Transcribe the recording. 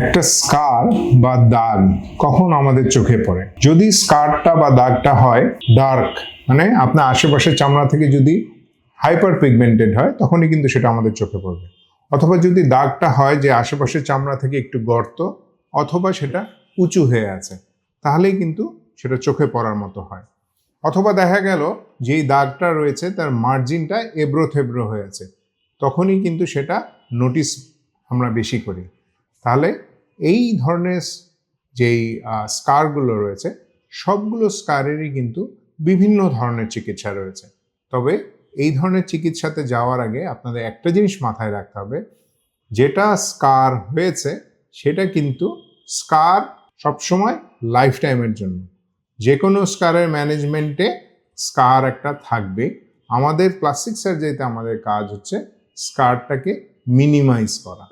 একটা স্কার বা দাগ কখন আমাদের চোখে পড়ে? যদি স্কারটা বা দাগটা হয় ডার্ক মানে আপনার আশেপাশের চামড়া থেকে যদি হাইপার পিগমেন্টেড হয়, তখনই কিন্তু সেটা আমাদের চোখে পড়বে। অথবা যদি দাগটা হয় যে আশেপাশের চামড়া থেকে একটু গর্ত, অথবা সেটা উঁচু হয়ে আছে, তাহলেই কিন্তু সেটা চোখে পড়ার মতো হয়। অথবা দেখা গেল যেই দাগটা রয়েছে, তার মার্জিনটা এব্রো থেব্রো হয়ে আছে, তখনই কিন্তু সেটা নোটিস আমরা বেশি করি। তাহলে এই ধরনের যেই স্কারগুলো রয়েছে, সবগুলো স্কারেরই কিন্তু বিভিন্ন ধরনের চিকিৎসা রয়েছে। তবে এই ধরনের চিকিৎসাতে যাওয়ার আগে আপনাদের একটা জিনিস মাথায় রাখতে হবে, যেটা স্কার হয়েছে সেটা কিন্তু স্কার সবসময় লাইফ টাইমের জন্য। যে কোনো স্কারের ম্যানেজমেন্টে স্কার একটা থাকবে। আমাদের প্লাস্টিক সার্জারিতে আমাদের কাজ হচ্ছে স্কারটাকে মিনিমাইজ করা।